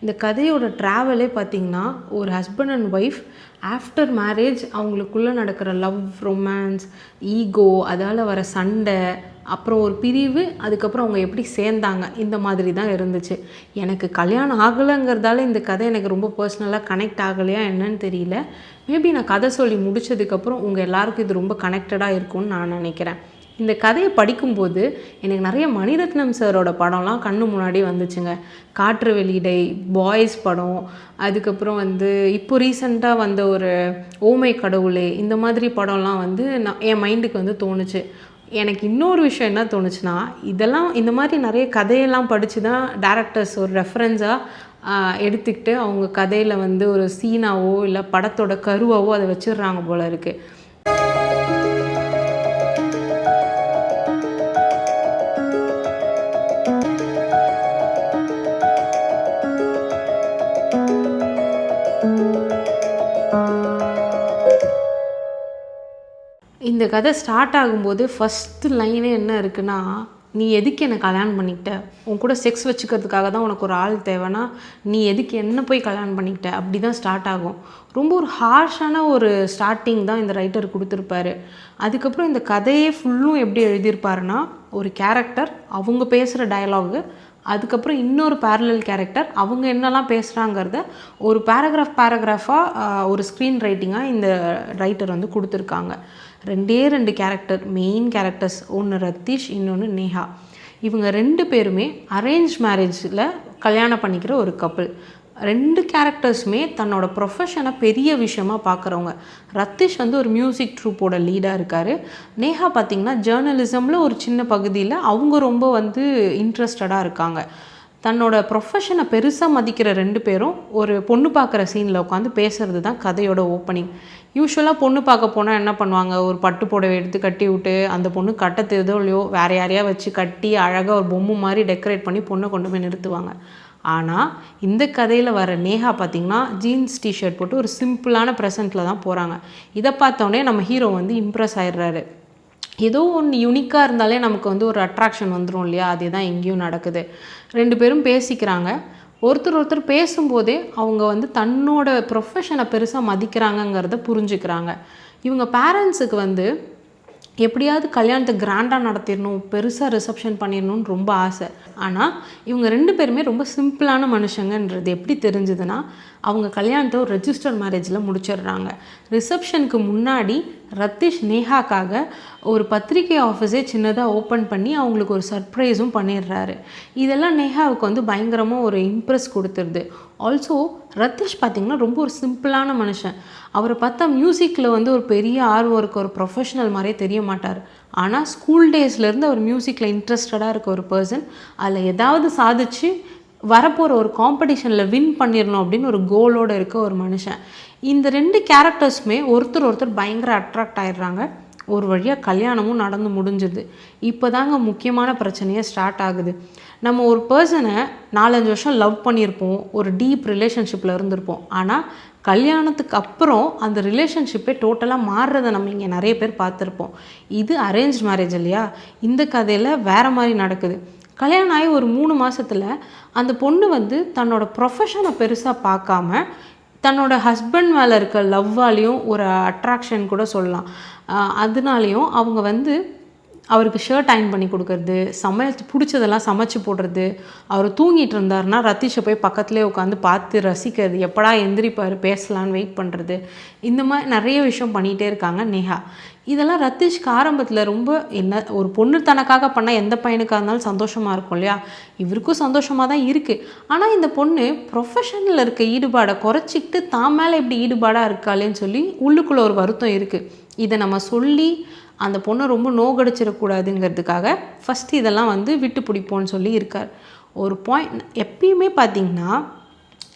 இந்த கதையோட ட்ராவலே பார்த்திங்கன்னா ஒரு husband and wife after marriage அவங்களுக்குள்ளே நடக்கிற லவ் ரொமான்ஸ் ஈகோ அதால் வர சண்டை அப்புறம் ஒரு பிரிவு அதுக்கப்புறம் அவங்க எப்படி சேர்ந்தாங்க இந்த மாதிரி தான் இருந்துச்சு. எனக்கு கல்யாணம் ஆகலைங்கிறதால இந்த கதை எனக்கு ரொம்ப பர்சனலாக கனெக்ட் ஆகலையா என்னன்னு தெரியல. மேபி நான் கதை சொல்லி முடிச்சதுக்கப்புறம் உங்கள் எல்லாருக்கும் இது ரொம்ப கனெக்டடாக இருக்கும்னு நான் நினைக்கிறேன். இந்த கதையை படிக்கும்போது எனக்கு நிறைய மணிரத்னம் சாரோட படம்லாம் கண்ணு முன்னாடி வந்துச்சுங்க. காற்று வெளியிடை பாய்ஸ் படம் அதுக்கப்புறம் வந்து இப்போ ரீசெண்டாக வந்த ஒரு ஓமை கடவுளே இந்த மாதிரி படம்லாம் வந்து நான் என் மைண்டுக்கு வந்து தோணுச்சு. எனக்கு இன்னொரு விஷயம் என்ன தோணுச்சுன்னா இதெல்லாம் இந்த மாதிரி நிறைய கதையெல்லாம் படித்து தான் டேரக்டர்ஸ் ஒரு ரெஃபரன்ஸாக எடுத்துக்கிட்டு அவங்க கதையில் வந்து ஒரு சீனாவோ இல்லை படத்தோட கருவாவோ அதை வச்சிடுறாங்க போல இருக்குது இந்த கதை ஸ்டார்ட் ஆகும்போது ஃபஸ்ட்டு லைனே என்ன இருக்குன்னா நீ எதுக்கு என்னை கல்யாணம் பண்ணிக்கிட்ட? உன் கூட செக்ஸ் வச்சுக்கிறதுக்காக தான் உனக்கு ஒரு ஆள் தேவைன்னா நீ எதுக்கு என்ன போய் கல்யாணம் பண்ணிக்கிட்ட? அப்படி தான் ஸ்டார்ட் ஆகும். ரொம்ப ஒரு ஹார்ஷான ஒரு ஸ்டார்டிங் தான் இந்த ரைட்டர் கொடுத்துருப்பாரு. அதுக்கப்புறம் இந்த கதையே ஃபுல்லும் எப்படி எழுதியிருப்பாருன்னா ஒரு கேரக்டர் அவங்க பேசுகிற டயலாகு அதுக்கப்புறம் இன்னொரு பேரலல் கேரக்டர் அவங்க என்னெல்லாம் பேசுகிறாங்கிறத ஒரு பேராகிராஃப் பேராகிராஃபாக ஒரு ஸ்க்ரீன் ரைட்டிங்காக இந்த ரைட்டர் வந்து கொடுத்துருக்காங்க. ரெண்டே ரெண்டு கேரக்டர் மெயின் கேரக்டர்ஸ் ஒன்று ரத்தீஷ் இன்னொன்று நேஹா. இவங்க ரெண்டு பேருமே அரேஞ்ச் மேரேஜில் கல்யாணம் பண்ணிக்கிற ஒரு கப்புள் ரெண்டு கேரக்டர்ஸுமே தன்னோட ப்ரொஃபஷனை பெரிய விஷயமா பார்க்குறவங்க ரத்தீஷ் வந்து ஒரு மியூசிக் ட்ரூப்போட லீடாக இருக்கார். நேஹா பார்த்திங்கன்னா ஜேர்னலிசமில் ஒரு சின்ன பகுதியில் அவங்க ரொம்ப வந்து இன்ட்ரெஸ்டடாக இருக்காங்க. தன்னோட ப்ரொஃபஷனை பெருசாக மதிக்கிற ரெண்டு பேரும் ஒரு பொண்ணு பார்க்குற சீனில் உட்காந்து பேசுகிறது தான் கதையோட ஓப்பனிங் யூஸ்வலாக பொண்ணு பார்க்க போனால் என்ன பண்ணுவாங்க? ஒரு பட்டு புடவை எடுத்து கட்டி விட்டு அந்த பொண்ணு கட்ட தெரிதோ இல்லையோ வேறு யாரையா வச்சு கட்டி அழகாக ஒரு பொம்மை மாதிரி டெக்கரேட் பண்ணி பொண்ணை கொண்டு போய் நிறுத்துவாங்க. ஆனால் இந்த கதையில் வர நேஹா பார்த்திங்கன்னா ஜீன்ஸ் டிஷர்ட் போட்டு ஒரு சிம்பிளான ப்ரெசண்ட்டில் தான் போகிறாங்க இதை பார்த்தோன்னே நம்ம ஹீரோ வந்து இம்ப்ரெஸ் ஆயிடுறாரு. ஏதோ ஒன்று யூனிக்காக இருந்தாலே நமக்கு வந்து ஒரு அட்ராக்ஷன் வந்துடும் இல்லையா? அதே தான் எங்கேயும் நடக்குது. ரெண்டு பேரும் பேசிக்கிறாங்க. ஒருத்தர் ஒருத்தர் பேசும்போதே அவங்க வந்து தன்னோட ப்ரொஃபஷனை பெருசாக மதிக்கிறாங்கங்கிறத புரிஞ்சுக்கிறாங்க. இவங்க பேரண்ட்ஸுக்கு வந்து எப்படியாவது கல்யாணத்தை கிராண்டாக நடத்திடணும் பெருசாக ரிசப்ஷன் பண்ணிடணும்னு ரொம்ப ஆசை. ஆனால் இவங்க ரெண்டு பேருமே ரொம்ப சிம்பிளான மனுஷங்கன்றது எப்படி தெரிஞ்சுதுன்னா அவங்க கல்யாணத்தை ஒரு ரெஜிஸ்டர் மேரேஜில் முடிச்சிடுறாங்க. ரிசப்ஷனுக்கு முன்னாடி ரத்தீஷ் நேஹாக்காக ஒரு பத்திரிகை ஆஃபீஸே சின்னதாக ஓப்பன் பண்ணி அவங்களுக்கு ஒரு சர்ப்ரைஸும் பண்ணிடுறாரு. இதெல்லாம் நேஹாவுக்கு வந்து பயங்கரமாக ஒரு இம்ப்ரெஸ் கொடுத்துருது. ஆல்சோ ரத்தீஷ் பார்த்திங்கன்னா ரொம்ப ஒரு சிம்பிளான மனுஷன். அவரை பார்த்தா மியூசிக்கில் வந்து ஒரு பெரிய ஆர்வம் இருக்க ஒரு ப்ரொஃபஷனல் மாதிரியே தெரிய மாட்டார். ஆனால் ஸ்கூல் டேஸ்லேருந்து அவர் மியூசிக்கில் இன்ட்ரெஸ்டடாக இருக்க ஒரு பர்சன் அதில் ஏதாவது சாதிச்சு வரப்போகிற ஒரு காம்படிஷனில் வின் பண்ணிடணும் அப்படின்னு ஒரு கோலோடு இருக்க ஒரு மனுஷன். இந்த ரெண்டு கேரக்டர்ஸுமே ஒருத்தர் ஒருத்தர் பயங்கர அட்ராக்ட் ஆயிடுறாங்க. ஒரு வழியாக கல்யாணமும் நடந்து முடிஞ்சுது. இப்போ தாங்க முக்கியமான பிரச்சனையே ஸ்டார்ட் ஆகுது. நம்ம ஒரு பர்சனை நாலஞ்சு வருஷம் லவ் பண்ணியிருப்போம். ஒரு டீப் ரிலேஷன்ஷிப்பில் இருந்திருப்போம். ஆனால் கல்யாணத்துக்கு அப்புறம் அந்த ரிலேஷன்ஷிப்பே டோட்டலாக மாறுறதை நம்ம இங்கே நிறைய பேர் பார்த்துருப்போம். இது அரேஞ்ச் மேரேஜ் இல்லையா? இந்த கதையில் வேறு மாதிரி நடக்குது. கல்யாணம் ஆகி ஒரு மூணு மாதத்தில் அந்த பொண்ணு வந்து தன்னோட ப்ரொஃபஷனை பெருசாக பார்க்காம தன்னோட ஹஸ்பண்ட் மேலே இருக்க லவ்வாலையும் ஒரு அட்ராக்ஷன் கூட சொல்லலாம். அதனாலேயும் அதனாலையும் அவங்க வந்து அவருக்கு ஷர்ட் அயன் பண்ணி கொடுக்கறது சமையல் பிடிச்சதெல்லாம் சமைச்சு போடுறது அவர் தூங்கிட்டு இருந்தாருன்னா ரத்தீஷை போய் பக்கத்துலேயே உட்காந்து பார்த்து ரசிக்கிறது எப்படா எந்திரிப்பார் பேசலான்னு வெயிட் பண்ணுறது இந்த மாதிரி நிறைய விஷயம் பண்ணிகிட்டே இருக்காங்க நேஹா. இதெல்லாம் ரத்தீஷ்க்கு ஆரம்பத்தில் ரொம்ப என்ன ஒரு பொண்ணு தனக்காக பண்ணால் எந்த பையனுக்காக இருந்தாலும் சந்தோஷமாக இருக்கும் இல்லையா? இவருக்கும் சந்தோஷமாக தான் இருக்குது ஆனால் இந்த பொண்ணு ப்ரொஃபஷனில் இருக்க ஈடுபாடை குறைச்சிக்கிட்டு தான் மேலே இப்படி ஈடுபாடாக இருக்காளேன்னு சொல்லி உள்ளுக்குள்ளே ஒரு வருத்தம் இருக்குது இதை நம்ம சொல்லி அந்த பொண்ணை ரொம்ப நோகடிச்சிடக்கூடாதுங்கிறதுக்காக ஃபஸ்ட்டு இதெல்லாம் வந்து விட்டு பிடிப்போன்னு சொல்லி இருக்கார். ஒரு பாயிண்ட் எப்பயுமே பார்த்தீங்கன்னா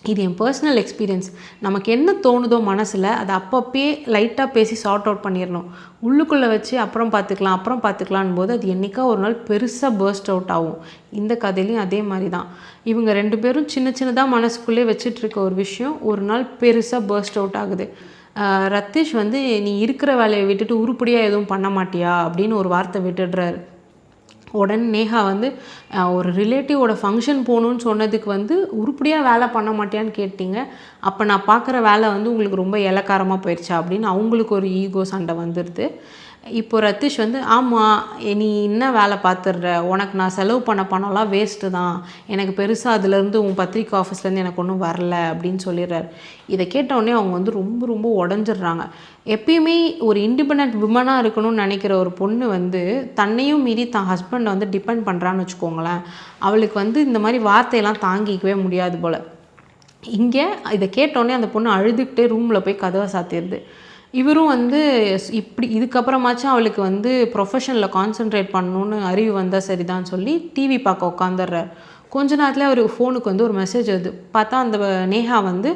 இது என் பர்சனல் எக்ஸ்பீரியன்ஸ் நமக்கு என்ன தோணுதோ மனசில் அதை அப்பப்பே லைட்டாக பேசி சார்ட் அவுட் பண்ணிடணும் உள்ளுக்குள்ளே வச்சு அப்புறம் பார்த்துக்கலாம் அப்புறம் பார்த்துக்கலான் போது அது என்றைக்கா ஒரு நாள் பெருசாக பர்ஸ்ட் அவுட் ஆகும். இந்த கதையிலையும் அதே மாதிரி தான் இவங்க ரெண்டு பேரும் சின்ன சின்னதாக மனசுக்குள்ளே வச்சுட்டு இருக்க ஒரு விஷயம் ஒரு நாள் பெருசாக பர்ஸ்ட் அவுட் ஆகுது. ரத்தீஷ் வந்து நீ இருக்கிற வேலையை விட்டுட்டு உருப்படியாக எதுவும் பண்ண மாட்டியா? அப்படின்னு ஒரு வார்த்தை விட்டுடுறாரு. உடனே நேஹா வந்து ஒரு ரிலேட்டிவோட ஃபங்க்ஷன் போகணுன்னு சொன்னதுக்கு வந்து உருப்படியாக வேலை பண்ண மாட்டியான்னு கேட்டிங்க. அப்போ நான் பார்க்குற வேலை வந்து உங்களுக்கு ரொம்ப இலக்காரமாக போயிடுச்சா அப்படின்னு அவங்களுக்கு ஒரு ஈகோ சண்டை வந்துடுது இப்போ ரத்தீஷ் வந்து ஆமாம் நீ என்ன வேலை பார்த்துடுற? உனக்கு நான் செலவு பண்ண பணம்லாம் வேஸ்ட்டு தான். எனக்கு பெருசாக அதுலேருந்து உன் பத்திரிக்கை ஆஃபீஸ்லேருந்து எனக்கு ஒன்றும் வரல அப்படின்னு சொல்லிடுறாரு. இதை கேட்டவுடனே அவங்க வந்து ரொம்ப ரொம்ப உடஞ்சிடுறாங்க. எப்பயுமே ஒரு இண்டிபெண்ட் விமனாக இருக்கணும்னு நினைக்கிற ஒரு பொண்ணு வந்து தன்னையும் மீறி தான் ஹஸ்பண்டை வந்து டிபெண்ட் பண்ணுறான்னு வச்சுக்கோங்களேன். அவளுக்கு வந்து இந்த மாதிரி வார்த்தையெல்லாம் தாங்கிக்கவே முடியாது போல். இங்கே இதை கேட்டோடனே அந்த பொண்ணு அழுதுகிட்டே ரூமில் போய் கதவை சாத்திடுது. இவரும் வந்து இப்படி இதுக்கப்புறமாச்சும் அவளுக்கு வந்து ப்ரொஃபஷனில் கான்சென்ட்ரேட் பண்ணணுன்னு அறிவு வந்தால் சரிதான் சொல்லி டிவி பார்க்க உட்காந்துடுறார் கொஞ்ச நேரத்தில் அவர் ஃபோனுக்கு வந்து ஒரு மெசேஜ் வருது. பார்த்தா அந்த நேஹா வந்து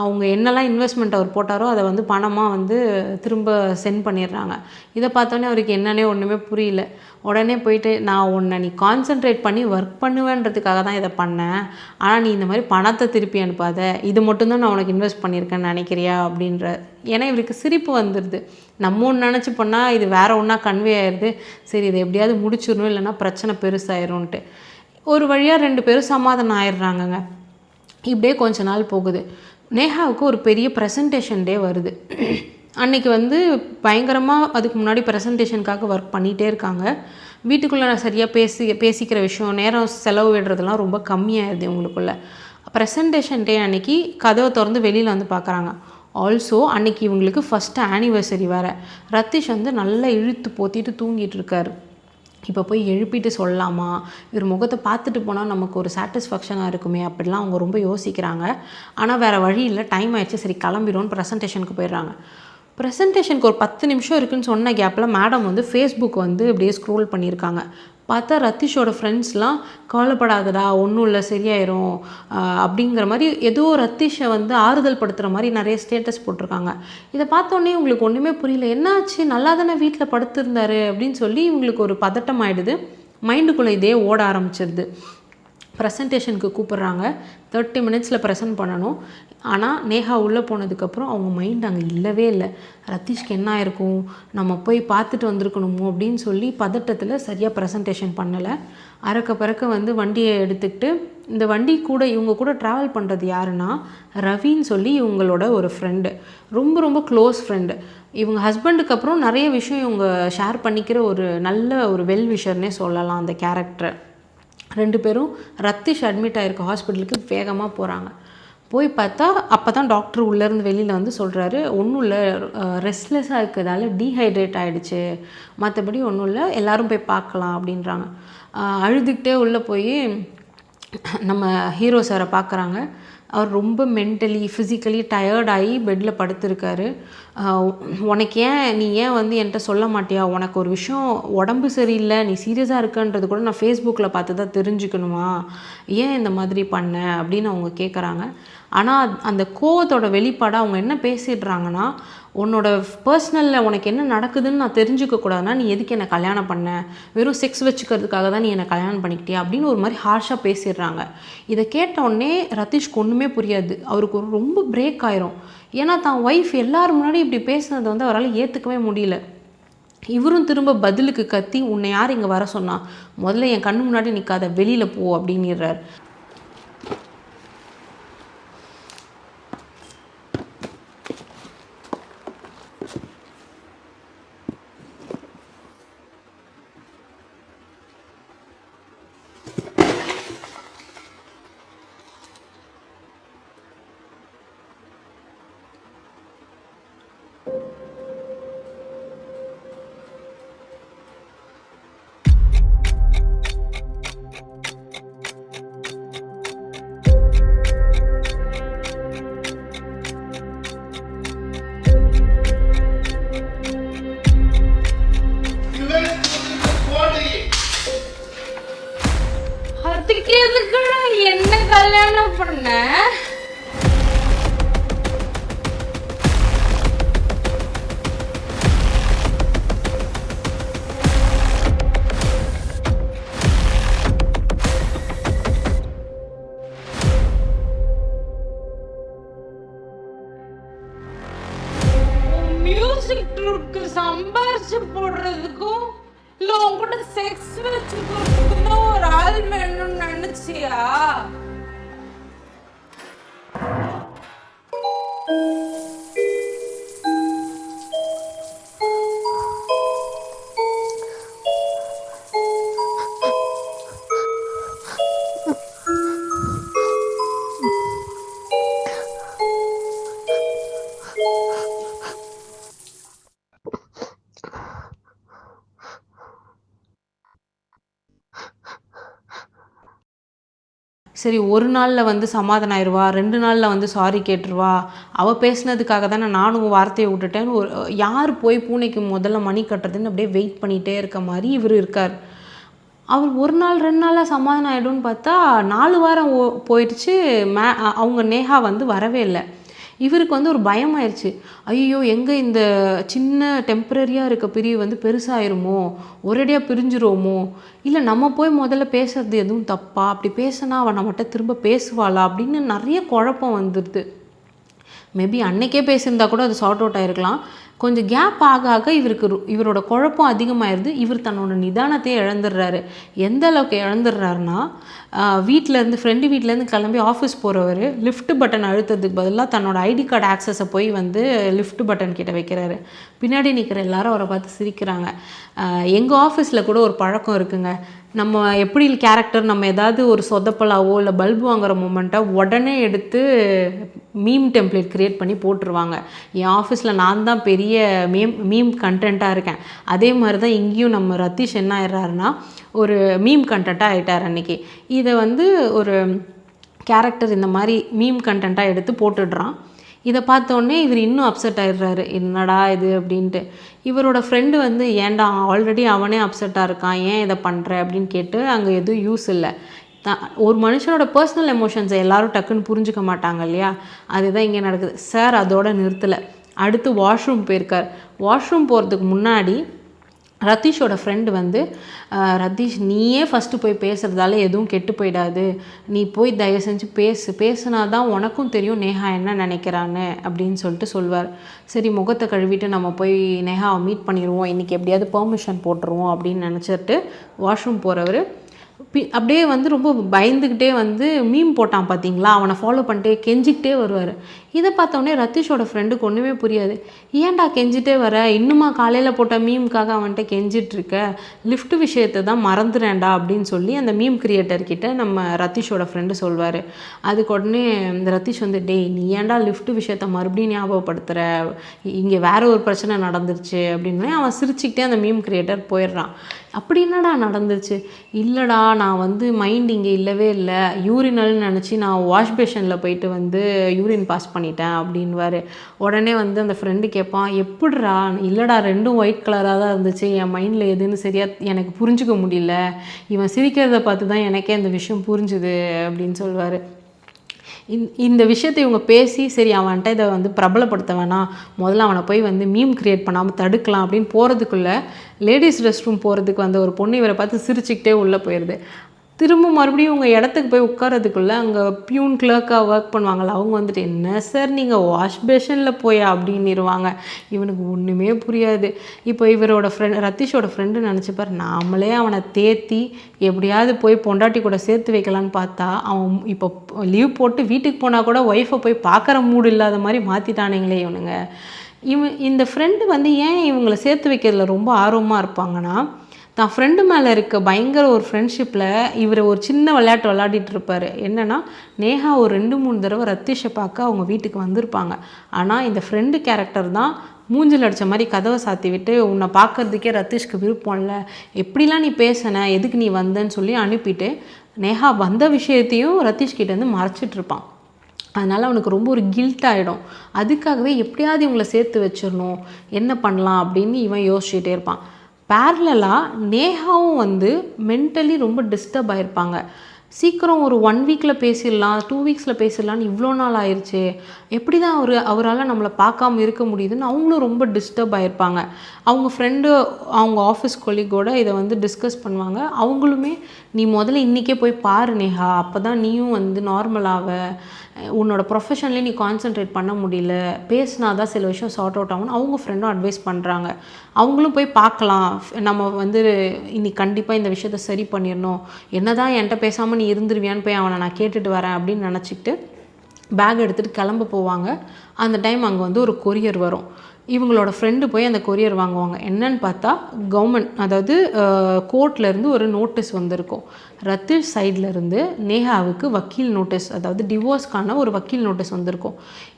அவங்க என்னெல்லாம் இன்வெஸ்ட்மெண்ட் அவர் போட்டாரோ அதை வந்து பணமாக வந்து திரும்ப சென்ட் பண்ணிடுறாங்க. இதை பார்த்தோன்னே அவருக்கு என்னன்னே ஒன்றுமே புரியல. உடனே போயிட்டு நான் உன்னை நீ கான்சென்ட்ரேட் பண்ணி ஒர்க் பண்ணுவேன்றதுக்காக தான் இதை பண்ணேன். ஆனால் நீ இந்த மாதிரி பணத்தை திருப்பி அனுப்பாத. இது மட்டும்தான் நான் உனக்கு இன்வெஸ்ட் பண்ணியிருக்கேன்னு நினைக்கிறியா? அப்படின்ற ஏன்னா இவருக்கு சிரிப்பு வந்துடுது நம்ம ஒன்று நினச்சி பண்ணால் இது வேற ஒன்றா கன்வே ஆயிடுது சரி இதை எப்படியாவது முடிச்சிடணும். இல்லைன்னா பிரச்சனை பெருசாயிரும்ன்ட்டு. ஒரு வழியாக ரெண்டு பேரும் சமாதானம் ஆயிடுறாங்கங்க. இப்படியே கொஞ்ச நாள் போகுது. நேஹாவுக்கு ஒரு பெரிய ப்ரெசன்டேஷன் டே வருது. அன்னைக்கு வந்து பயங்கரமாக அதுக்கு முன்னாடி ப்ரெசன்டேஷனுக்காக ஒர்க் பண்ணிகிட்டே இருக்காங்க. வீட்டுக்குள்ளே சரியாக பேசி பேசிக்கிற விஷயம் நேரம் செலவு விடுறதுலாம் ரொம்ப கம்மியாயிருது உங்களுக்குள்ள ப்ரெசன்டேஷன் டே அன்னைக்கு கதவை திறந்து வெளியில் வந்து பார்க்குறாங்க ஆல்சோ அன்னைக்கு இவங்களுக்கு ஃபஸ்ட்டு ஆனிவர்சரி வேறு. ரத்தீஷ் வந்து நல்லா இழுத்து போத்திட்டு தூங்கிட்டு இருக்காரு. இப்போ போய் எழுப்பிட்டு சொல்லலாமா? இவர் முகத்தை பார்த்துட்டு போனால் நமக்கு ஒரு சாட்டிஸ்ஃபேக்ஷனாக இருக்குமே அப்படிலாம் அவங்க ரொம்ப யோசிக்கிறாங்க. ஆனால் வேறு வழி இல்லை. டைம் ஆயிடுச்சு. சரி கிளம்பிடும்னு ப்ரெசன்டேஷனுக்கு போயிடுறாங்க. ப்ரெசன்டேஷனுக்கு ஒரு பத்து நிமிஷம் இருக்குன்னு சொன்ன கேப்பில் மேடம் வந்து ஃபேஸ்புக் வந்து அப்படியே ஸ்க்ரோல் பண்ணியிருக்காங்க. பார்த்தா ரத்தீஷோட ஃப்ரெண்ட்ஸ்லாம் கவலைப்படாதடா ஒன்றும் இல்லை சரியாயிரும். அப்படிங்கிற மாதிரி ஏதோ ரத்தீஷை வந்து ஆறுதல் படுத்துகிற மாதிரி நிறைய ஸ்டேட்டஸ் போட்டிருக்காங்க. இதை பார்த்தோன்னே உங்களுக்கு ஒன்றுமே புரியல. என்னாச்சு? நல்லா தானே வீட்டில் படுத்திருந்தாரு? அப்படின்னு சொல்லி இவங்களுக்கு ஒரு பதட்டம் ஆகிடுது மைண்டுக்குள்ளே இதே ஓட ஆரம்பிச்சிருது. ப்ரெசன்டேஷனுக்கு கூப்பிட்றாங்க. தேர்ட்டி மினிட்ஸில் ப்ரெசென்ட் பண்ணணும். ஆனால் நேஹா உள்ளே போனதுக்கப்புறம் அவங்க மைண்ட் அங்கே இல்லவே இல்லை. ரத்தீஷ்க்கு என்ன ஆயிருக்கும்? நம்ம போய் பார்த்துட்டு வந்திருக்கணுமோ அப்படின்னு சொல்லி பதட்டத்தில் சரியாக ப்ரெசன்டேஷன் பண்ணலை. அறக்க பறக்க வந்து வண்டியை எடுத்துக்கிட்டு இந்த வண்டி கூட இவங்க கூட ட்ராவல் பண்ணுறது யாருன்னா ரவின்னு சொல்லி இவங்களோட ஒரு ஃப்ரெண்டு ரொம்ப ரொம்ப க்ளோஸ் ஃப்ரெண்டு இவங்க ஹஸ்பண்டுக்கு அப்புறம் நிறைய விஷயம் இவங்க ஷேர் பண்ணிக்கிற ஒரு நல்ல ஒரு வெல் விஷர்னே சொல்லலாம் அந்த கேரக்டரை ரெண்டு பேரும் ரத்தீஷ் அட்மிட் ஆகிருக்க ஹாஸ்பிட்டலுக்கு வேகமாக போகிறாங்க போய் பார்த்தா அப்போ தான் டாக்டர் உள்ளேருந்து வெளியில் வந்து சொல்கிறாரு ஒன்றும் இல்லை ரெஸ்ட்லெஸ்ஸாக இருக்கிறதால டீஹைட்ரேட் ஆகிடுச்சு மற்றபடி ஒன்றும் இல்லை எல்லாரும் போய் பார்க்கலாம் அப்படின்றாங்க. அழுதுகிட்டே உள்ளே போய் நம்ம ஹீரோ சாரை பார்க்குறாங்க. அவர் ரொம்ப மென்டலி ஃபிசிக்கலி டயர்டாகி பெட்டில் படுத்திருக்காரு. உனக்கு ஏன் நீ ஏன் வந்து என்கிட்ட சொல்ல மாட்டியா? உனக்கு ஒரு விஷயம் உடம்பு சரியில்லை நீ சீரியஸாக இருக்கன்றது கூட நான் ஃபேஸ்புக்கில் பார்த்து தான் தெரிஞ்சுக்கணுமா? ஏன் இந்த மாதிரி பண்ண? அப்படின்னு அவங்க கேட்குறாங்க ஆனால் அந்த கோவத்தோட வெளிப்பாடாக அவங்க என்ன பேசிடுறாங்கன்னா உன்னோட பர்சனலில் உனக்கு என்ன நடக்குதுன்னு நான் தெரிஞ்சுக்க கூடாதுன்னா நீ எதுக்கு என்னை கல்யாணம் பண்ண? வெறும் செக்ஸ் வச்சுக்கிறதுக்காக தான் நீ என்னை கல்யாணம் பண்ணிக்கிட்டியா? அப்படின்னு ஒரு மாதிரி ஹார்ஷாக பேசிடுறாங்க. இதை கேட்ட உடனே ரதீஷ்க்கு ஒன்றுமே புரியாது. அவருக்கு ஒரு ரொம்ப பிரேக் ஆயிரும். ஏன்னா தான் ஒய்ஃப் எல்லாரும் முன்னாடி இப்படி பேசுனதை வந்து அவரால் ஏற்றுக்கவே முடியல. இவரும் திரும்ப பதிலுக்கு கத்தி உன்னை யார் இங்கே வர சொன்னா? முதல்ல என் கண்ணு முன்னாடி நிற்காத வெளியில் போ அப்படின்னுறார். சம்பாரிச்சு போடுறதுக்கும் இல்லை உங்ககிட்ட செக்ஸ் வச்சு போடுறதுக்கும் ஒரு ஆள் வேணும்னு நினைச்சியா? சரி ஒரு நாளில் வந்து சமாதானம் ஆயிடுவா ரெண்டு நாளில் வந்து சாரி கேட்டுருவா? அவள் பேசுனதுக்காக தானே நானும் வார்த்தையை விட்டுட்டேன்னு ஒரு யார் போய் பூனைக்கு முதல்ல மணி கட்டுறதுன்னு அப்படியே வெயிட் பண்ணிகிட்டே இருக்க மாதிரி இவர் இருக்கார். அவர் ஒரு நாள் ரெண்டு நாளாக சமாதானம் ஆகிடும்னு பார்த்தா நாலு வாரம் ஓ போயிடுச்சு. மே அவங்க நேஹா வந்து வரவே இல்லை. இவருக்கு வந்து ஒரு பயம் ஆயிடுச்சு ஐயோ எங்கே இந்த சின்ன டெம்பரரியாக இருக்க பிரிவு வந்து பெருசாயிருமோ? ஒரேடியாக பிரிஞ்சிருவோமோ? இல்லை நம்ம போய் முதல்ல பேசுறது எதுவும் தப்பா? அப்படி பேசினா அவன் நம்மகிட்ட திரும்ப பேசுவாளா? அப்படின்னு நிறைய குழப்பம் வந்துடுது மேபி அன்னைக்கே பேசியிருந்தா கூட அது சார்ட் அவுட் ஆயிருக்கலாம். கொஞ்சம் கேப் ஆக ஆக இவருக்கு இவரோட குழப்பம் அதிகமாயிருது. இவர் தன்னோட நிதானத்தையே இழந்துடுறாரு. எந்த அளவுக்கு இழந்துடுறாருன்னா வீட்டிலேருந்து ஃப்ரெண்டு வீட்டிலேருந்து கிளம்பி ஆஃபீஸ் போகிறவர் லிஃப்ட் பட்டன் அழுத்ததுக்கு பதிலாக தன்னோட ஐடி கார்டு ஆக்சஸை போய் வந்து லிஃப்ட் பட்டன் கிட்ட வைக்கிறாரு. பின்னாடி நிற்கிற எல்லாரும் அவரை பார்த்து சிரிக்கிறாங்க. எங்கள் ஆஃபீஸில் கூட ஒரு பழக்கம் இருக்குங்க. நம்ம எப்படி கேரக்டர் நம்ம ஏதாவது ஒரு சொதப்பலாவோ இல்லை பல்பு வாங்குற மூமெண்ட்டை உடனே எடுத்து மீம் டெம்ப்ளேட் க்ரியேட் பண்ணி போட்டுருவாங்க. என் ஆஃபீஸில் நான் தான் பெரிய மீம் மீம் கண்டென்ட்டாக இருக்கேன். அதே மாதிரி தான் இங்கேயும் நம்ம ரத்தீஷ் என்ன ஆயிடுறாருன்னா ஒரு மீம் கண்டென்ட்டாக ஆகிட்டார் அன்றைக்கி இதை வந்து ஒரு கேரக்டர் இந்த மாதிரி மீம் கண்டென்ட்டாக எடுத்து போட்டுடுறான். இதை பார்த்தோன்னே இவர் இன்னும் அப்செட் ஆயிடுறாரு. என்னடா இது அப்படின்ட்டு. இவரோட ஃப்ரெண்டு வந்து ஏன்டா ஆல்ரெடி அவனே அப்செட்டாக இருக்கான். ஏன் இதை பண்ணுற அப்படின்னு கேட்டு அங்கே எதுவும் யூஸ் இல்லை. தான் ஒரு மனுஷனோட பர்சனல் எமோஷன்ஸை எல்லோரும் டக்குன்னு புரிஞ்சுக்க மாட்டாங்க இல்லையா? அதுதான் இங்கே நடக்குது. சார் அதோட நிறுத்தலை. அடுத்து வாஷ்ரூம் போயிருக்கார். வாஷ்ரூம் போகிறதுக்கு முன்னாடி ரத்தீஷோட ஃப்ரெண்டு வந்து ரத்தீஷ் நீயே ஃபஸ்ட்டு போய் பேசுகிறதால எதுவும் கெட்டு போயிடாது. நீ போய் தயவு செஞ்சு பேசு. பேசுனா தான் உனக்கும் தெரியும் நேஹா என்ன நினைக்கிறான்னு அப்படின்னு சொல்லிட்டு சொல்வார். சரி முகத்தை கழுவிட்டு நம்ம போய் நேஹாவை மீட் பண்ணிடுவோம். இன்றைக்கி எப்படியாவது பெர்மிஷன் போட்டுருவோம் அப்படின்னு நினச்சிட்டு வாஷ்ரூம் போகிறவர் பி அப்படியே வந்து ரொம்ப பயந்துக்கிட்டே வந்து மீம் போட்டான் பார்த்தீங்களா அவனை ஃபாலோ பண்ணிட்டே கெஞ்சிக்கிட்டே வருவார். இதை பார்த்தோன்னே ரத்தீஷோட ஃப்ரெண்டுக்கு ஒன்றுமே புரியாது. ஏன்டா கெஞ்சிட்டே வர? இன்னுமா காலையில் போட்ட மீமுக்காக அவன்கிட்ட கெஞ்சிட்ருக்க லிஃப்ட் விஷயத்தை தான் மறந்துறேன்டா அப்படின்னு சொல்லி அந்த மீம் கிரியேட்டர்கிட்ட நம்ம ரத்தீஷோட ஃப்ரெண்டு சொல்வார். அதுக்கு உடனே இந்த ரத்தீஷ் வந்து டேய் நீ ஏன்டா லிஃப்ட் விஷயத்த மறுபடியும் ஞாபகப்படுத்துகிற இங்கே வேற ஒரு பிரச்சனை நடந்துருச்சு. அப்படின்னு அவன் சிரிச்சுக்கிட்டே அந்த மீம் கிரியேட்டர் போயிடுறான். அப்படி என்னடா நடந்துச்சு? இல்லைடா நான் வந்து மைண்ட் இங்கே இல்லவே இல்லை. யூரினல்னு நினச்சி நான் வாஷ் பேஷனில் போயிட்டு வந்து யூரின் பாஸ் பண்ணிட்டேன் அப்படின்வார் உடனே வந்து அந்த ஃப்ரெண்டு கேட்பான் எப்படிடா? இல்லைடா ரெண்டும் ஒயிட் கலராக தான் இருந்துச்சு. என் மைண்டில் எதுன்னு சரியாக எனக்கு புரிஞ்சுக்க முடியல. இவன் சிரிக்கிறத பார்த்து தான் எனக்கே அந்த விஷயம் புரிஞ்சுது அப்படின்னு சொல்வார். இந்த இந்த விஷயத்தை இவங்க பேசி சரி அவன்கிட்ட இதை வந்து பிரபலப்படுத்த வேணாம். முதல்ல அவனை போய் வந்து மீம் கிரியேட் பண்ணாமல் தடுக்கலாம் அப்படின்னு போகிறதுக்குள்ளே லேடிஸ் ரெஸ்ட் ரூம் போகிறதுக்கு வந்த ஒரு பொண்ணு இவரை பார்த்து சிரிச்சுக்கிட்டே உள்ளே போயிடுது திரும்ப மறுபடியும் உங்கள் இடத்துக்கு போய் உட்காரதுக்குள்ளே அங்கே பியூன் கிளர்க்காக ஒர்க் பண்ணுவாங்கள்ல அவங்க வந்துட்டு என்ன சார் நீங்கள் வாஷ் பேஷனில் போயா? அப்படின்னிருவாங்க. இவனுக்கு ஒன்றுமே புரியாது. இப்போ இவரோட ஃப்ரெண்ட் ரத்தீஷோட ஃப்ரெண்டு நினச்சிப்பார் நாமளே அவனை தேத்தி எப்படியாவது போய் பொண்டாட்டி கூட சேர்த்து வைக்கலான்னு பார்த்தா அவன் இப்போ லீவ் போட்டு வீட்டுக்கு போனால் கூட ஒய்ஃபை போய் பார்க்குற மூடு இல்லாத மாதிரி மாற்றிட்டானுங்களே இவனுங்க. இவன் இந்த ஃப்ரெண்டு வந்து ஏன் இவங்களை சேர்த்து வைக்கிறதுல ரொம்ப ஆர்வமாக இருப்பாங்கன்னா தான் ஃப்ரெண்டு மேலே இருக்க பயங்கர ஒரு ஃப்ரெண்ட்ஷிப்பில் இவர் ஒரு சின்ன விளையாட்டு விளையாடிட்டு இருப்பார். என்னென்னா நேஹா ஒரு ரெண்டு மூணு தடவை ரத்தீஷை பார்க்க அவங்க வீட்டுக்கு வந்திருப்பாங்க. ஆனால் இந்த ஃப்ரெண்டு கேரக்டர் தான் மூஞ்சில் அடித்த மாதிரி கதவை சாத்தி விட்டு உன்னை பார்க்கறதுக்கே ரத்தீஷ்க்கு விருப்பம் இல்லை. எப்படிலாம் நீ பேசின? எதுக்கு நீ வந்தேன்னு சொல்லி அனுப்பிட்டு நேஹா வந்த விஷயத்தையும் ரத்தீஷ்கிட்ட கிட்டேருந்து மறைச்சிட்டு இருப்பான். அதனால் அவனுக்கு ரொம்ப ஒரு கில்ட் ஆகிடும் அதுக்காகவே எப்படியாவது இவங்களை சேர்த்து வச்சிடணும். என்ன பண்ணலாம் அப்படின்னு இவன் யோசிச்சுட்டே இருப்பான். பேரலாக நேஹாவும் வந்து மென்டலி ரொம்ப டிஸ்டர்ப் ஆகிருப்பாங்க சீக்கிரம் ஒரு ஒன் வீக்கில் பேசிடலாம் டூ வீக்ஸில் பேசிடலான்னு இவ்வளோ நாள் ஆயிடுச்சு எப்படி தான் அவர் அவரால் நம்மளை பார்க்காம இருக்க முடியுதுன்னு அவங்களும் ரொம்ப டிஸ்டர்ப் ஆகிருப்பாங்க அவங்க ஃப்ரெண்டு அவங்க ஆஃபீஸ் கொலிகோட இதை வந்து டிஸ்கஸ் பண்ணுவாங்க. அவங்களுமே நீ முதல்ல இன்றைக்கே போய் பாரு நேஹா. அப்போ தான் நீயும் வந்து நார்மலாக உன்னோட ப்ரொஃபஷன்லேயே நீ கான்சென்ட்ரேட் பண்ண முடியல. பேசினா தான் சில விஷயம் சார்ட் அவுட் ஆகும்னு அவங்க ஃப்ரெண்டும் அட்வைஸ் பண்ணுறாங்க அவங்களும் போய் பார்க்கலாம். நம்ம வந்து இன்னைக்கு கண்டிப்பாக இந்த விஷயத்த சரி பண்ணிடணும். என்னதான் என்கிட்ட பேசாமல் நீ இருந்துருவியான்னு போய் அவனை நான் கேட்டுட்டு வரேன் அப்படின்னு நினச்சிக்கிட்டு பேக் எடுத்துகிட்டு கிளம்ப போவாங்க. அந்த டைம் அங்கே வந்து ஒரு கொரியர் வரும். இவங்களோட ஃப்ரெண்டு போய் அந்த கொரியர் வாங்குவாங்க. என்னன்னு பார்த்தா கவர்மெண்ட் அதாவது கோர்ட்லேருந்து ஒரு நோட்டீஸ் வந்திருக்கும். ரத்தீஷ் சைட்லேருந்து நேஹாவுக்கு வக்கீல் நோட்டீஸ் அதாவது டிவோர்ஸ்க்கான ஒரு வக்கீல் நோட்டீஸ் வந்திருக்கும்.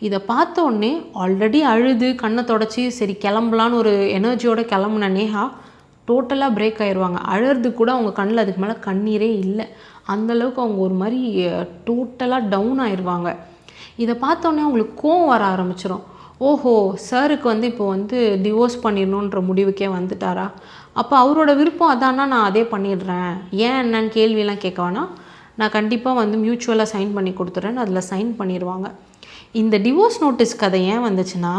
இதை பார்த்த உடனே ஆல்ரெடி அழுது கண்ணை தொடச்சி சரி கிளம்பலான்னு ஒரு எனர்ஜியோட கிளம்புன நேஹா டோட்டலாக பிரேக் ஆயிடுவாங்க அழறது கூட அவங்க கண்ணில் அதுக்கு மேலே கண்ணீரே இல்லை. அந்தளவுக்கு அவங்க ஒரு மாதிரி டோட்டலாக டவுன் ஆயிடுவாங்க இதை பார்த்தோன்னே அவங்களுக்கு கோவம் வர ஆரம்பிச்சிடும் ஓஹோ சாருக்கு வந்து இப்போ வந்து டிவோர்ஸ் பண்ணிடணுன்ற முடிவுக்கே வந்துட்டாரா? அப்போ அவரோட விருப்பம் அதான்னா நான் அதே பண்ணிடுறேன். ஏன் என்னன்னு கேள்வியெல்லாம் கேட்க வேணாம். நான் கண்டிப்பாக வந்து மியூச்சுவலாக சைன் பண்ணி கொடுத்துறேன்னு அதில் சைன் பண்ணிடுவாங்க. இந்த டிவோர்ஸ் நோட்டீஸ் கதை ஏன் வந்துச்சுன்னா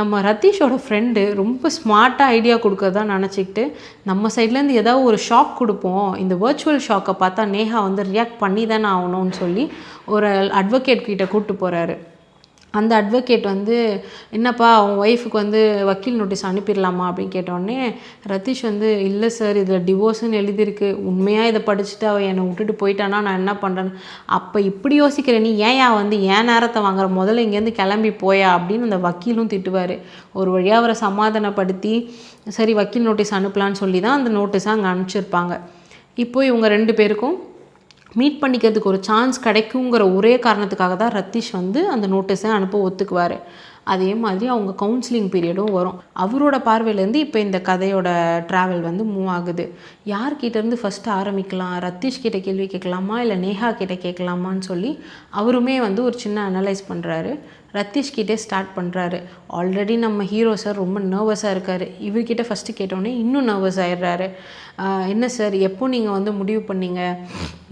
நம்ம ரத்தீஷோட ஃப்ரெண்டு ரொம்ப ஸ்மார்ட்டாக ஐடியா கொடுக்கறதா நினச்சிக்கிட்டு நம்ம சைட்லேருந்து ஏதாவது ஒரு ஷாக் கொடுப்போம். இந்த வர்ச்சுவல் ஷாக்கை பார்த்தா நேஹா வந்து ரியாக்ட் பண்ணி தானே ஆகணும்னு சொல்லி ஒரு அட்வொகேட் கிட்டே கூப்பிட்டு போகிறாரு அந்த அட்வொகேட் வந்து என்னப்பா அவங்க ஒய்ஃபுக்கு வந்து வக்கீல் நோட்டீஸ் அனுப்பிடலாமா? அப்படின்னு கேட்டோடனே ரதீஷ் வந்து இல்லை சார் இதில் டிவோர்ஸ்னு எழுதியிருக்கு. உண்மையாக இதை படிச்சுட்டு அவள் என்னை விட்டுட்டு போயிட்டானா? நான் என்ன பண்ணுறேன்னு அப்போ இப்படி யோசிக்கிற நீ ஏன்யா வந்து ஏன் நேரத்தை வாங்குற? முதல்ல இங்கேருந்து கிளம்பி போயா? அப்படின்னு அந்த வக்கீலும் திட்டுவார். ஒரு வழியாக அவரை சமாதானப்படுத்தி சரி வக்கீல் நோட்டீஸ் அனுப்பலான்னு சொல்லி தான் அந்த நோட்டீஸை அங்கே அனுப்பிச்சிருப்பாங்க. இப்போ இவங்க ரெண்டு பேருக்கும் மீட் பண்ணிக்கிறதுக்கு ஒரு சான்ஸ் கிடைக்குங்கிற ஒரே காரணத்துக்காக தான் ரத்தீஷ் வந்து அந்த நோட்டீஸை அனுப்ப ஒத்துக்குவார். அதே மாதிரி அவங்க கவுன்சிலிங் பீரியடும் வரும். அவரோட பார்வையிலேருந்து இப்போ இந்த கதையோட ட்ராவல் வந்து மூவ் ஆகுது. யார்கிட்டேருந்து ஃபஸ்ட்டு ஆரம்பிக்கலாம்? ரத்தீஷ் கிட்ட கேள்வி கேட்கலாமா? இல்லை நேஹா கிட்ட கேட்கலாமான்னு சொல்லி அவருமே வந்து ஒரு சின்ன அனலைஸ் பண்ணுறாரு ரத்தீஷ் கிட்டே ஸ்டார்ட் பண்ணுறாரு ஆல்ரெடி நம்ம ஹீரோ சார் ரொம்ப நர்வஸாக இருக்கார். இவர்கிட்ட ஃபஸ்ட்டு கேட்டோடனே இன்னும் நர்வஸ் ஆயிடுறாரு. என்ன சார் எப்போ நீங்கள் வந்து முடிவு பண்ணீங்க?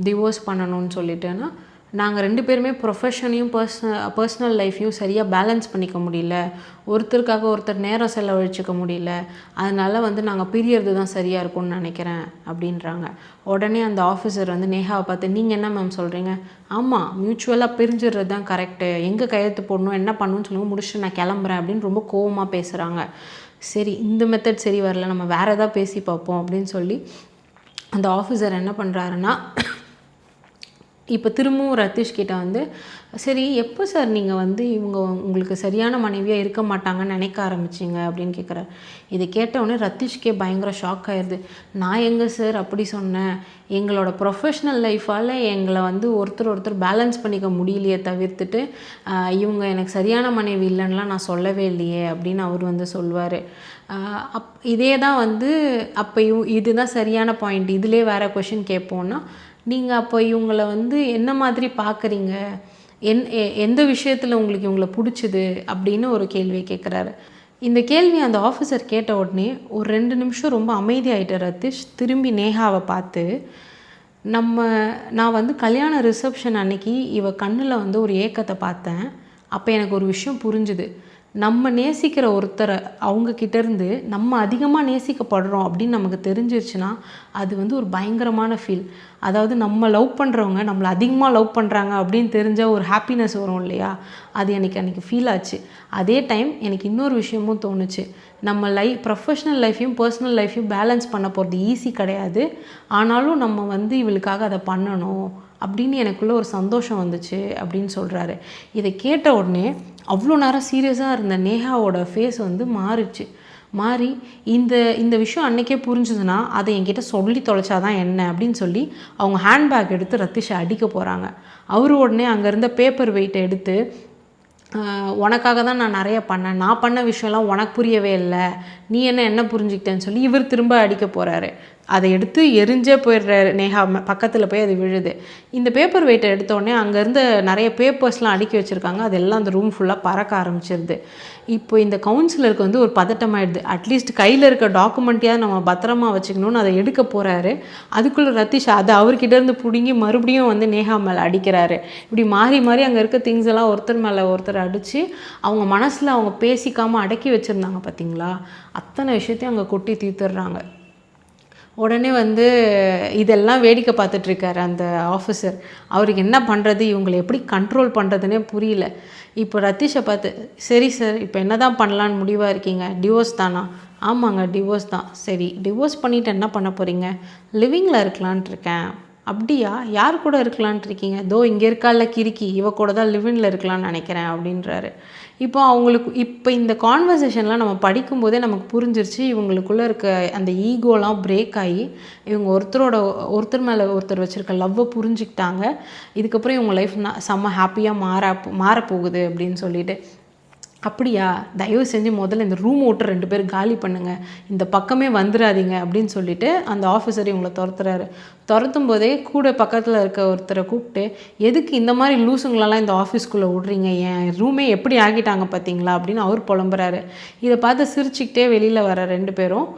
டிவோர்ஸ் பண்ணணும்னு சொல்லிட்டுன்னா நாங்கள் ரெண்டு பேருமே ப்ரொஃபஷனையும் பர்சன பர்சனல் லைஃப்பையும் சரியாக பேலன்ஸ் பண்ணிக்க முடியல. ஒருத்தருக்காக ஒருத்தர் நேரம் செலவழிச்சிக்க முடியல. அதனால் வந்து நாங்கள் பிரியறது தான் சரியாக இருக்கும்னு நினைக்கிறேன் அப்படின்றாங்க. உடனே அந்த ஆஃபீஸர் வந்து நேஹாவை பார்த்து நீங்கள் என்ன மேம் சொல்கிறீங்க ஆமாம் மியூச்சுவலாக பிரிஞ்சிடுறது தான் கரெக்டு எங்கே கையெழுத்து போடணும் என்ன பண்ணணும்னு சொல்லுங்கள் முடிச்சுட்டு நான் கிளம்புறேன் அப்படின்னு ரொம்ப கோவமாக பேசுகிறாங்க சரி இந்த மெத்தட் சரி வரல நம்ம வேறு எதாவது பேசி பார்ப்போம் அப்படின்னு சொல்லி அந்த ஆஃபீஸர் என்ன பண்ணுறாருன்னா இப்போ திரும்பவும் ரத்தீஷ் கிட்ட வந்து சரி எப்போ சார் நீங்கள் வந்து இவங்க உங்களுக்கு சரியான மனைவியாக இருக்க மாட்டாங்கன்னு நினைக்க ஆரம்பிச்சிங்க? அப்படின்னு கேட்குறாரு இதை கேட்டவுடனே ரத்தீஷ்கே பயங்கர ஷாக் ஆயிடுது நான் எங்கே சார் அப்படி சொன்னேன்? எங்களோட ப்ரொஃபஷ்னல் லைஃபால் எங்களை வந்து ஒருத்தர் ஒருத்தர் பேலன்ஸ் பண்ணிக்க முடியலையே தவிர்த்துட்டு இவங்க எனக்கு சரியான மனைவி இல்லைன்னுலாம் நான் சொல்லவே இல்லையே அப்படின்னு அவர் வந்து சொல்வார். அப் இதே தான் வந்து அப்போ இவ் இதுதான் சரியான பாயிண்ட் இதிலே வேறு கொஷின் கேட்போன்னா நீங்கள் அப்போ இவங்களை வந்து என்ன மாதிரி பார்க்குறீங்க என் எ- எந்த விஷயத்தில் உங்களுக்கு இவங்களை பிடிச்சிது? அப்படின்னு ஒரு கேள்வி கேட்குறாரு இந்த கேள்வி அந்த ஆஃபீஸர் கேட்ட உடனே ஒரு ரெண்டு நிமிஷம் ரொம்ப அமைதியாயிட்ட ரத்தீஷ். திரும்பி நேஹாவை பார்த்து நம்ம நான் வந்து கல்யாண ரிசப்ஷன் அன்னைக்கு இவ கண்ணில் வந்து ஒரு ஏக்கத்தை பார்த்தேன். அப்போ எனக்கு ஒரு விஷயம் புரிஞ்சுது. நம்ம நேசிக்கிற ஒருத்தரை அவங்க இருந்து நம்ம அதிகமாக நேசிக்கப்படுறோம் அப்படின்னு நமக்கு தெரிஞ்சிருச்சுன்னா அது வந்து ஒரு பயங்கரமான ஃபீல் அதாவது நம்ம லவ் பண்ணுறவங்க நம்மளை அதிகமாக லவ் பண்ணுறாங்க அப்படின்னு தெரிஞ்சால் ஒரு ஹாப்பினஸ் வரும் இல்லையா? அது எனக்கு அன்றைக்கி ஃபீல் ஆச்சு. அதே டைம் எனக்கு இன்னொரு விஷயமும் தோணுச்சு. நம்ம லைஃப் ப்ரொஃபஷ்னல் லைஃப்பையும் பர்சனல் லைஃப்பையும் பேலன்ஸ் பண்ண போகிறது ஈஸி கிடையாது. ஆனாலும் நம்ம வந்து இவளுக்காக அதை பண்ணணும். அப்படின்னு எனக்குள்ளே ஒரு சந்தோஷம் வந்துச்சு அப்படின்னு சொல்கிறாரு இதை கேட்ட உடனே அவ்வளோ நேரம் சீரியஸாக இருந்த நேஹாவோட ஃபேஸ் வந்து மாறிச்சு மாறி இந்த இந்த விஷயம் அன்னைக்கே புரிஞ்சுதுன்னா அதை என்கிட்ட சொல்லி தொலைச்சாதான் என்ன அப்படின்னு சொல்லி அவங்க ஹேண்ட்பேக் எடுத்து ரத்திஷை அடிக்க போகிறாங்க அவர் உடனே அங்கே இருந்த பேப்பர் வெயிட்டை எடுத்து உனக்காக தான் நான் நிறைய பண்ணேன். நான் பண்ண விஷயம்லாம் உனக்கு புரியவே இல்லை. நீ என்ன என்ன புரிஞ்சுக்கிட்டேன்னு சொல்லி இவர் திரும்ப அடிக்க போகிறாரு அதை எடுத்து எரிஞ்சே போயிடுறாரு நேஹா பக்கத்தில் போய் அது விழுது. இந்த பேப்பர் வெயிட்டை எடுத்தோடனே அங்கேருந்து நிறைய பேப்பர்ஸ்லாம் அடுக்கி வச்சுருக்காங்க. அதெல்லாம் அந்த ரூம் ஃபுல்லாக பறக்க ஆரம்பிச்சிருது. இப்போ இந்த கவுன்சிலருக்கு வந்து ஒரு பதட்டமாயிடுது அட்லீஸ்ட் கையில் இருக்க டாக்குமெண்ட்டையாவது நம்ம பத்திரமா வச்சுக்கணும்னு அதை எடுக்க போகிறாரு அதுக்குள்ளே ரத்தீஷ் அதை அவர்கிட்ட இருந்து பிடுங்கி மறுபடியும் வந்து நேஹா மேலே அடிக்கிறாரு. இப்படி மாறி மாறி அங்கே இருக்க திங்ஸ் எல்லாம் ஒருத்தர் மேலே ஒருத்தர் அடித்து அவங்க மனசில் அவங்க பேசிக்காமல் அடக்கி வச்சுருந்தாங்க பார்த்தீங்களா அத்தனை விஷயத்தையும் அங்கே கொட்டி தீர்த்துடுறாங்க உடனே வந்து இதெல்லாம் வேடிக்கை பார்த்துட்ருக்கார் அந்த ஆஃபீஸர் அவருக்கு என்ன பண்ணுறது இவங்களை எப்படி கண்ட்ரோல் பண்ணுறதுனே புரியல. இப்போ ரத்தீஷை பார்த்து சரி சார் இப்போ என்ன தான் பண்ணலான்னு முடிவாக இருக்கீங்க? டிவோர்ஸ் தானா? ஆமாங்க டிவோர்ஸ் தான். சரி டிவோர்ஸ் பண்ணிவிட்டு என்ன பண்ண போகிறீங்க லிவிங்கில் இருக்கலான்ட்டு இருக்கேன். அப்படியா? யார் கூட இருக்கலான்ட்டு இருக்கீங்க? தோ இங்கே இருக்கால கிறுக்கி. இவ கூட தான் லிவிங்கில் இருக்கலாம்னு நினைக்கிறேன் அப்படின்றாரு. இப்போ அவங்களுக்கு இப்போ இந்த கான்வர்சேஷன்லாம் நம்ம படிக்கும்போதே நமக்கு புரிஞ்சிருச்சு இவங்களுக்குள்ளே இருக்க அந்த ஈகோலாம் பிரேக் ஆகி இவங்க ஒருத்தரோட ஒருத்தர் மேலே ஒருத்தர் வச்சுருக்க லவ்வை புரிஞ்சுக்கிட்டாங்க. இதுக்கப்புறம் இவங்க லைஃப் செம்ம ஹாப்பியாக மாற மாறப்போகுது அப்படின்னு சொல்லிட்டு. அப்படியா? தயவு செஞ்சு முதல்ல இந்த ரூம் ஓட்டர் ரெண்டு பேர் காலி பண்ணுங்கள் இந்த பக்கமே வந்துடாதீங்க அப்படின்னு சொல்லிட்டு அந்த ஆஃபீஸர் இவங்களை துரத்துறாரு. துரத்தும் போதே கூட பக்கத்தில் இருக்க ஒருத்தரை கூப்பிட்டு எதுக்கு இந்த மாதிரி லூசுங்களெல்லாம் இந்த ஆஃபீஸ்க்குள்ளே விட்றீங்க? என் ரூமே எப்படி ஆகிட்டாங்க பார்த்தீங்களா? அப்படின்னு அவர் புலம்புறாரு. இதை பார்த்து சிரிச்சுக்கிட்டே வெளியில் வர ரெண்டு பேரும்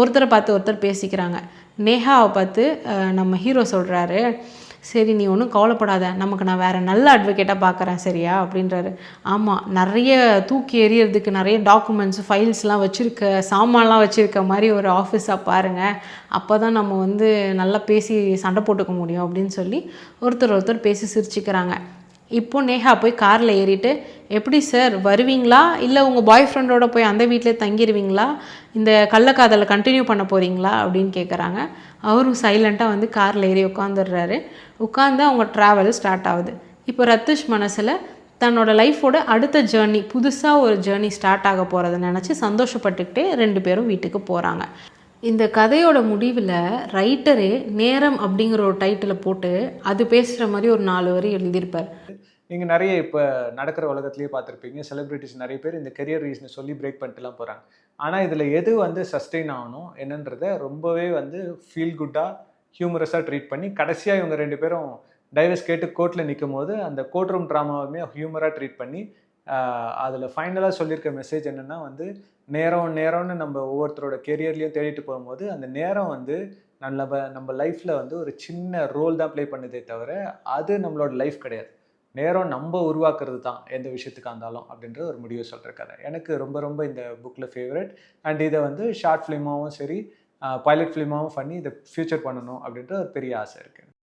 ஒருத்தரை பார்த்து ஒருத்தர் பேசிக்கிறாங்க. நேஹாவை பார்த்து நம்ம ஹீரோ சொல்கிறாரு சரி நீ ஒன்றும் கவலைப்படாத. நமக்கு நான் வேறு நல்ல அட்வொகேட்டாக பார்க்குறேன் சரியா? அப்படின்றாரு. ஆமாம் நிறைய தூக்கி எறியறதுக்கு நிறைய டாக்குமெண்ட்ஸ் ஃபைல்ஸ்லாம் வச்சுருக்க சாமான்லாம் வச்சுருக்க மாதிரி ஒரு ஆஃபீஸாக பாருங்கள் அப்போ தான் நம்ம வந்து நல்லா பேசி சண்டை போட்டுக்க முடியும் அப்படின்னு சொல்லி ஒருத்தர் ஒருத்தர் பேசி சிரிச்சுக்கிறாங்க. இப்போ நேஹா போய் காரில் ஏறிட்டு எப்படி சார் வருவீங்களா? இல்லை உங்கள் பாய் ஃப்ரெண்டோட போய் அந்த வீட்டிலே தங்கிடுவீங்களா இந்த கள்ளக்காதலை கண்டினியூ பண்ண போகிறீங்களா அப்படின்னு கேட்குறாங்க அவரும் சைலண்ட்டாக வந்து காரில் ஏறி உட்காந்துடுறாரு உட்காந்து அவங்க ட்ராவல் ஸ்டார்ட் ஆகுது. இப்போ ரத்துஷ் மனசில் தன்னோட லைஃபோட அடுத்த ஜேர்னி புதுசாக ஒரு ஜேர்னி ஸ்டார்ட் ஆக போகிறத நினச்சி சந்தோஷப்பட்டுக்கிட்டே ரெண்டு பேரும் வீட்டுக்கு போகிறாங்க இந்த கதையோட முடிவில் ரைட்டரே நேரம் அப்படிங்கிற ஒரு டைட்டிலை போட்டு அது பேசுகிற மாதிரி ஒரு நாலு வரி எழுதியிருப்பார். நீங்கள் நிறைய இப்போ நடக்கிற உலகத்துலேயே பார்த்துருப்பீங்க. செலிபிரிட்டிஸ் நிறைய பேர் இந்த கெரியர் ரீசனை சொல்லி பிரேக் பண்ணிட்டுலாம் போகிறாங்க ஆனால் இதில் எது வந்து சஸ்டெயின் ஆகணும் என்னன்றதை ரொம்பவே வந்து ஃபீல் குட்டாக ஹியூமரஸாக ட்ரீட் பண்ணி கடைசியாக இவங்க ரெண்டு பேரும் டைவர்ஸ் கேட்டு கோர்ட்டில் நிற்கும் போது அந்த கோர்ட் ரூம் ட்ராமாவுமே ஹியூமராக ட்ரீட் பண்ணி அதில் ஃபைனலாக சொல்லியிருக்க மெசேஜ் என்னென்னா வந்து நேரம் நேரம்னு நம்ம ஒவ்வொருத்தரோட கெரியர்லேயும் தேடிட்டு போகும்போது அந்த நேரம் வந்து நம்ம நம்ம லைஃப்பில் வந்து ஒரு சின்ன ரோல் தான் ப்ளே பண்ணுதே தவிர அது நம்மளோட லைஃப் கிடையாது. நேரம் நம்ம உருவாக்குறது தான் எந்த விஷயத்துக்காக இருந்தாலும் அப்படின்ற ஒரு முடிவு சொல்கிற கதை. எனக்கு ரொம்ப ரொம்ப இந்த புக்கில் ஃபேவரட் அண்ட் இதை வந்து ஷார்ட் ஃபிலிமாகவும் சரி பைலட் ஃபிலிமாவும் பண்ணி இதை ஃபியூச்சர் பண்ணணும் அப்படின்ற ஒரு பெரிய ஆசை இருக்குது